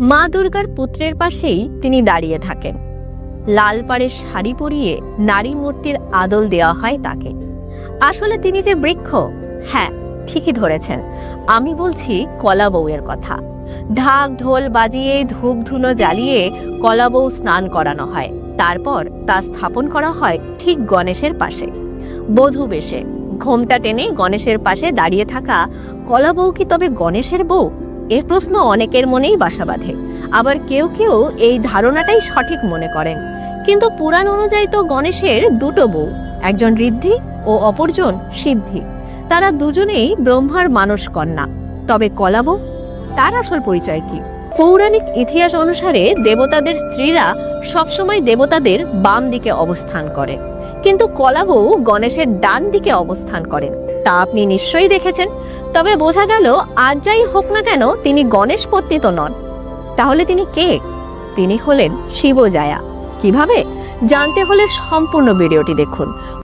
মা দুর্গার পুত্রের পাশেই তিনি দাঁড়িয়ে থাকেন। লাল পাড়ের শাড়ি পরিয়ে নারী মূর্তির আদল দেওয়া হয় তাকে। আসলে তিনি যে বৃক্ষ হ্যাঁ ঠিকই ধরেছেন। আমি বলছি কলা বউয়ের কথা। ঢাক ঢোল বাজিয়ে ধূপ ধুনো জ্বালিয়ে কলা বউ স্নান করানো হয়। তারপর তা স্থাপন করা হয় ঠিক গণেশের পাশে। বধূ বেশে, ঘোমটা টেনে গণেশের পাশে দাঁড়িয়ে থাকা কলা বউ কি তবে গণেশের বউ? এর প্রশ্ন অনেকের মনেই বাসা বাঁধে। আবার কেউ কেউ এই ধারণাটাই সঠিক মনে করেন। কিন্তু পুরাণ অনুযায়ী তো গণেশের দুটো বউ, একজন ঋদ্ধি ও অপরজন সিদ্ধি। তারা দুজনেই ব্রহ্মার মানস কন্যা। তবে কলাবো তার আসল পরিচয় কি? পৌরাণিক ইতিহাস অনুসারে দেবতাদের স্ত্রীরা সবসময় দেবতাদের বাম দিকে অবস্থান করে। কিন্তু কলাবউ গণেশের ডান দিকে অবস্থান করেন। তা আপনি নিশ্চয়ই দেখেছেন। তবে বোঝা গেল, আর যাই হোক না কেন, তিনি গণেশ পত্নী তো নন। তাহলে তিনি কে? তিনি হলেন শিবজায়া। কীভাবে? জানতে হলে সম্পূর্ণ ভিডিওটি দেখুন।